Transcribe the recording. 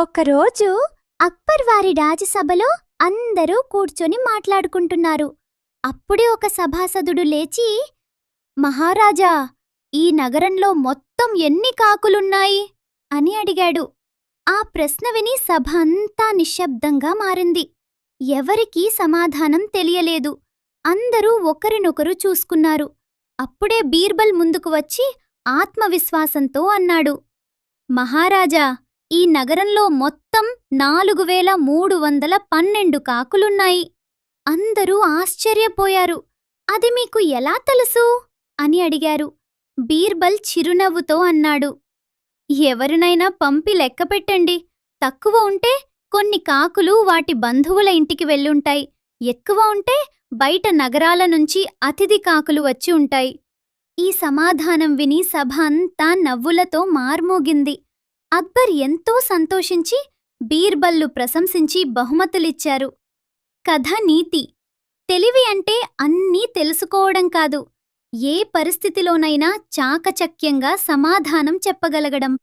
ఒకరోజు అక్బర్ వారి రాజసభలో అందరూ కూర్చొని మాట్లాడుకుంటున్నారు. అప్పుడే ఒక సభాసదుడు లేచి మహారాజా ఈ నగరంలో మొత్తం ఎన్ని కాకులున్నాయి? అని అడిగాడు. ఆ ప్రశ్న విని సభ అంతా నిశ్శబ్దంగా మారింది. ఎవరికీ సమాధానం తెలియలేదు. అందరూ ఒకరినొకరు చూసుకున్నారు. అప్పుడే బీర్బల్ ముందుకు వచ్చి ఆత్మవిశ్వాసంతో అన్నాడు మహారాజా ఈ నగరంలో మొత్తం నాలుగు వేల మూడు వందల పన్నెండు కాకులున్నాయి. అందరూ ఆశ్చర్యపోయారు. అది మీకు ఎలా తెలుసు? అని అడిగారు. బీర్బల్ చిరునవ్వుతో అన్నాడు. ఎవరినైనా పంపి లెక్కపెట్టండి. తక్కువ ఉంటే కొన్ని కాకులు వాటి బంధువుల ఇంటికి వెళ్ళుంటాయి. ఎక్కువ ఉంటే బయట నగరాల నుంచి అతిథి కాకులు వచ్చి ఉంటాయి. ఈ సమాధానం విని సభ అంతా నవ్వులతో మార్మోగింది. అక్బర్ ఎంతో సంతోషించి బీర్బల్లు ప్రశంసించి బహుమతులిచ్చారు. కథ నీతి. తెలివి అంటే అన్నీ తెలుసుకోవడం కాదు. ఏ పరిస్థితిలోనైనా చాకచక్యంగా సమాధానం చెప్పగలగడం.